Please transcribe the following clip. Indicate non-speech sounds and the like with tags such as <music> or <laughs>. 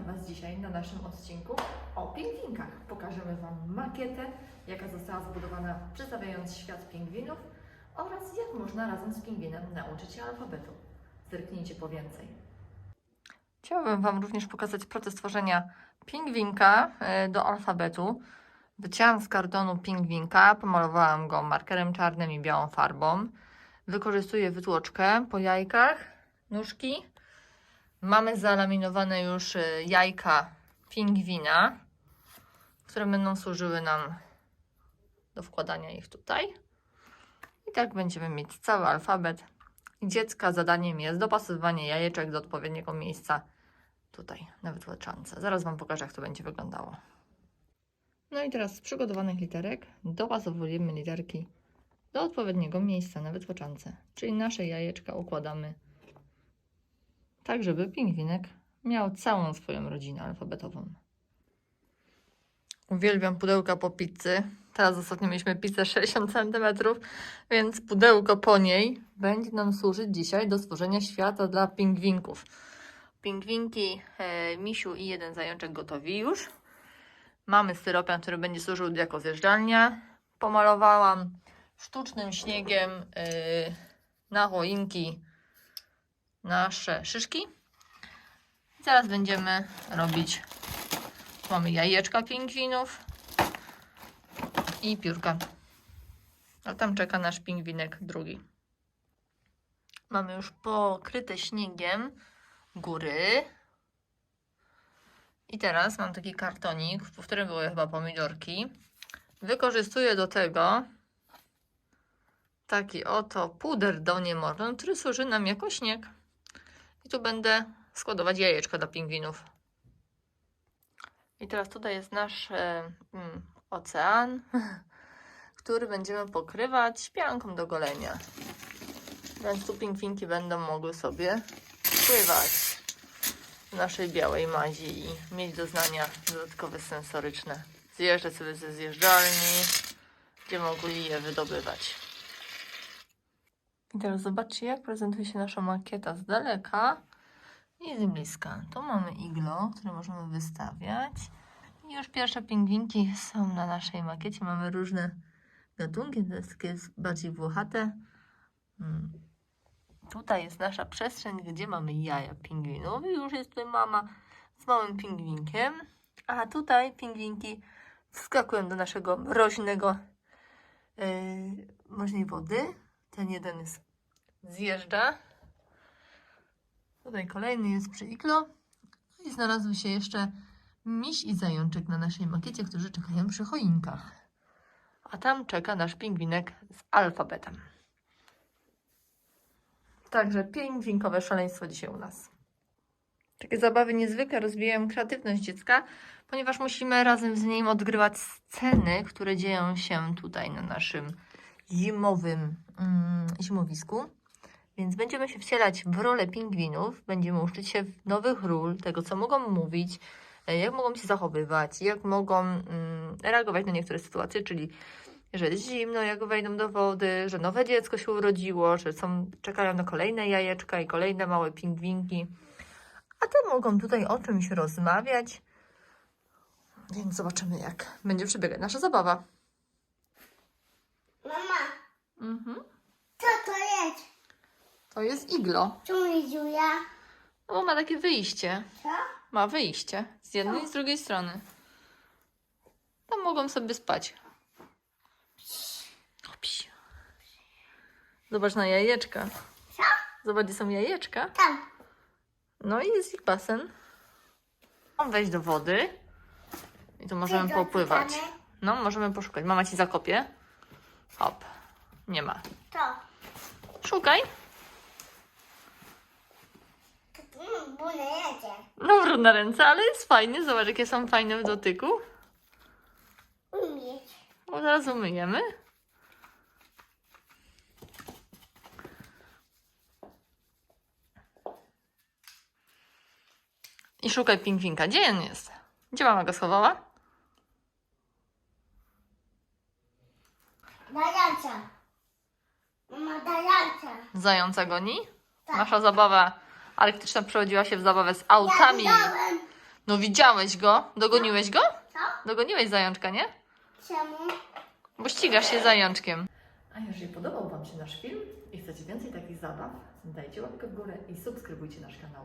Witam Was dzisiaj na naszym odcinku o pingwinkach. Pokażemy Wam makietę, jaka została zbudowana przedstawiając świat pingwinów oraz jak można razem z pingwinem nauczyć się alfabetu. Zerknijcie po więcej. Chciałabym Wam również pokazać proces tworzenia pingwinka e, do alfabetu. Wycięłam z kartonu pingwinka, pomalowałam go markerem czarnym i białą farbą. Wykorzystuję wytłoczkę po jajkach, nóżki. Mamy zalaminowane już e, jajka pingwina, które będą służyły nam do wkładania ich tutaj. I tak będziemy mieć cały alfabet. Dziecka zadaniem jest dopasowywanie jajeczek do odpowiedniego miejsca tutaj na wytłaczance. Zaraz Wam pokażę, jak to będzie wyglądało. No i teraz z przygotowanych literek dopasowujemy literki do odpowiedniego miejsca na wytłaczance. Czyli nasze jajeczka układamy tak, żeby pingwinek miał całą swoją rodzinę alfabetową. Uwielbiam pudełka po pizzy. Teraz ostatnio mieliśmy pizzę 60 cm, więc pudełko po niej będzie nam służyć dzisiaj do stworzenia świata dla pingwinków. Pingwinki, e, misiu i jeden zajączek gotowi już. Mamy styropian, który będzie służył jako zjeżdżalnia. Pomalowałam sztucznym śniegiem e, na choinki nasze szyszki. Zaraz będziemy robić. Mamy jajeczka pingwinów i piórka. A tam czeka nasz pingwinek drugi. Mamy już pokryte śniegiem góry. I teraz mam taki kartonik, w którym były chyba pomidorki. Wykorzystuję do tego taki oto puder do niemowląt, który służy nam jako śnieg. Tu będę składować jajeczka dla pingwinów. I teraz tutaj jest nasz e, mm, ocean, <laughs> który będziemy pokrywać pianką do golenia. Więc tu pingwinki będą mogły sobie pływać w naszej białej mazi i mieć doznania dodatkowe sensoryczne. Zjeżdżać sobie ze zjeżdżalni, gdzie mogli je wydobywać. I teraz zobaczcie, jak prezentuje się nasza makieta z daleka i z bliska. Tu mamy iglo, które możemy wystawiać. I już pierwsze pingwinki są na naszej makiecie. Mamy różne gatunki, to jest takie bardziej włochate. Hmm. Tutaj jest nasza przestrzeń, gdzie mamy jaja pingwinów. I już jest tutaj mama z małym pingwinkiem. A tutaj pingwinki wskakują do naszego mroźnego yy, wody. Ten jeden jest, zjeżdża. Tutaj kolejny jest przy iglo. No I znalazły się jeszcze miś i zajączek na naszej makiecie, którzy czekają przy choinkach. A tam czeka nasz pingwinek z alfabetem. Także pingwinkowe szaleństwo dzisiaj u nas. Takie zabawy niezwykle rozwijają kreatywność dziecka, ponieważ musimy razem z nim odgrywać sceny, które dzieją się tutaj na naszym zimowym mm, zimowisku. Więc będziemy się wcielać w rolę pingwinów, będziemy uczyć się nowych ról, tego co mogą mówić, e, jak mogą się zachowywać, jak mogą mm, reagować na niektóre sytuacje, czyli że jest zimno, jak wejdą do wody, że nowe dziecko się urodziło, że są, czekają na kolejne jajeczka i kolejne małe pingwinki. A te mogą tutaj o czymś rozmawiać. Więc zobaczymy, jak będzie przebiegać nasza zabawa. Mama, Mhm. co to jest? To jest iglo. Czemu jest Julia? No bo ma takie wyjście. Co? Ma wyjście z jednej i z drugiej strony. Tam mogą sobie spać. O, psi. Zobacz na jajeczka. Co? Zobacz, gdzie są jajeczka. Tam. No i jest ich basen. Mam wejść do wody. I tu możemy popływać. No, możemy poszukać. Mama ci zakopie. Hop. Nie ma. To. Szukaj. No, brudne ręce, ale jest fajnie. Zobacz, jakie są fajne w dotyku. Umieć. Zaraz umyjemy. I szukaj pingwinka. Gdzie on jest? Gdzie mama go schowała? Dajanca. Mama dajanca. Zająca goni? Tak. Nasza zabawa arktyczna przerodziła się w zabawę z autami. Ja dałem. No widziałeś go? Dogoniłeś go? Co? Dogoniłeś zajączka, nie? Czemu? Bo ścigasz się zajączkiem. A jeżeli podobał Wam się nasz film i chcecie więcej takich zabaw, dajcie łapkę w górę i subskrybujcie nasz kanał.